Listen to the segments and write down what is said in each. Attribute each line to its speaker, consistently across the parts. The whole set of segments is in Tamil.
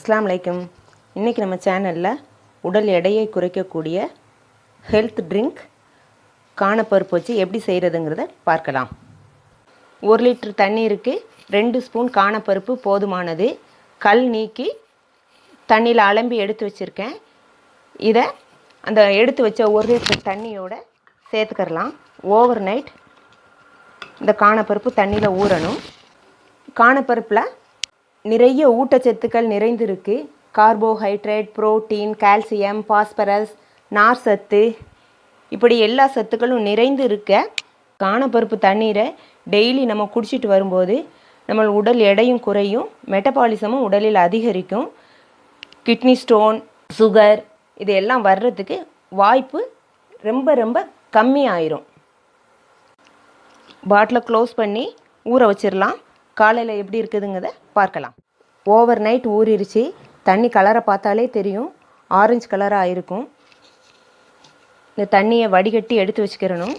Speaker 1: அஸ்லாம் வலைக்கம் இன்றைக்கி நம்ம சேனலில் உடல் எடையை குறைக்கக்கூடிய ஹெல்த் ட்ரிங்க் காணப்பருப்பு வச்சு எப்படி செய்கிறதுங்கிறத பார்க்கலாம். ஒரு லிட்டர் தண்ணீருக்கு ரெண்டு ஸ்பூன் காணப்பருப்பு போதுமானது. கல் நீக்கி தண்ணியில் அலம்பி எடுத்து வச்சுருக்கேன். இதை அந்த எடுத்து வச்ச ஒரு லிட்டர் தண்ணியோட சேர்த்துக்கிறலாம் ஓவர் நைட் இந்த காணப்பருப்பு தண்ணியில் ஊறணும். காணப்பருப்பில் நிறைய ஊட்டச்சத்துக்கள் நிறைந்திருக்கு. கார்போஹைட்ரேட் புரோட்டீன் கால்சியம் பாஸ்பரஸ் நார் சத்து. இப்படி எல்லா சத்துக்களும் நிறைந்து இருக்க காணப்பருப்பு தண்ணீரை டெய்லி நம்ம குடிச்சிட்டு வரும்போது நம்ம உடல் எடையும் குறையும் மெட்டபாலிசமும் உடலில் அதிகரிக்கும். கிட்னி ஸ்டோன் சுகர் இது எல்லாம் வர்றதுக்கு வாய்ப்பு ரொம்ப ரொம்ப கம்மி ஆயிரும் பாட்டிலை க்ளோஸ் பண்ணி ஊற வச்சிடலாம். காலையில் எப்படி இருக்குதுங்கிறத பார்க்கலாம். ஓவர் நைட் ஊறிடுச்சு தண்ணி கலரை பார்த்தாலே தெரியும். ஆரஞ்சு கலராக இருக்கும். இந்த தண்ணியை வடிகட்டி எடுத்து வச்சுக்கிறணும்.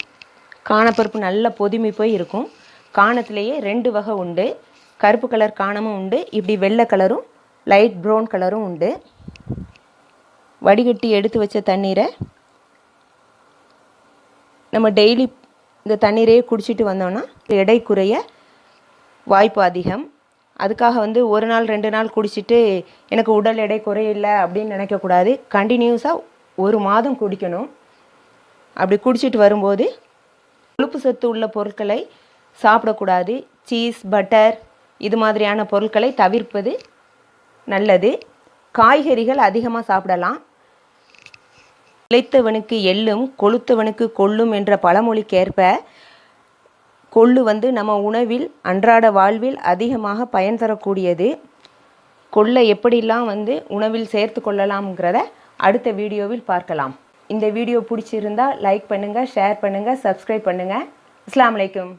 Speaker 1: காணப்பருப்பு நல்ல பொதுமி போய் இருக்கும். காணத்துலேயே ரெண்டு வகை உண்டு. கருப்பு கலர் காணமும் உண்டு. இப்படி வெள்ளை கலரும் லைட் ப்ரௌன் கலரும் உண்டு. வடிகட்டி எடுத்து வச்ச தண்ணீரை நம்ம டெய்லி இந்த தண்ணீரையே குடிச்சிட்டு வந்தோம்னா எடை குறைய வாய்ப்பு அதிகம். அதுக்காக வந்து ஒரு நாள் ரெண்டு நாள் குடிச்சிட்டு எனக்கு உடல் எடை குறையில்லை அப்படின்னு நினைக்கக்கூடாது கண்டினியூஸாக ஒரு மாதம் குடிக்கணும். அப்படி குடிச்சிட்டு வரும்போது கொழுப்பு சத்து உள்ள பொருட்களை சாப்பிடக்கூடாது சீஸ் பட்டர் இது மாதிரியான பொருட்களை தவிர்ப்பது நல்லது. காய்கறிகள் அதிகமாக சாப்பிடலாம். இழைத்தவனுக்கு எள்ளும் கொளுத்தவனுக்கு கொள்ளும் என்ற பழமொழிக்கேற்ப கொள்ளு வந்து நம்ம உணவில் அன்றாட வாழ்வில் அதிகமாக பயன் தரக்கூடியது. கொள்ளை எப்படிலாம் வந்து உணவில் சேர்த்து கொள்ளலாம்ங்கிறத அடுத்த வீடியோவில் பார்க்கலாம். இந்த வீடியோ பிடிச்சிருந்தா லைக் பண்ணுங்கள் ஷேர் பண்ணுங்கள் சப்ஸ்கிரைப் பண்ணுங்கள் அஸ்லாம் அலைக்கும்.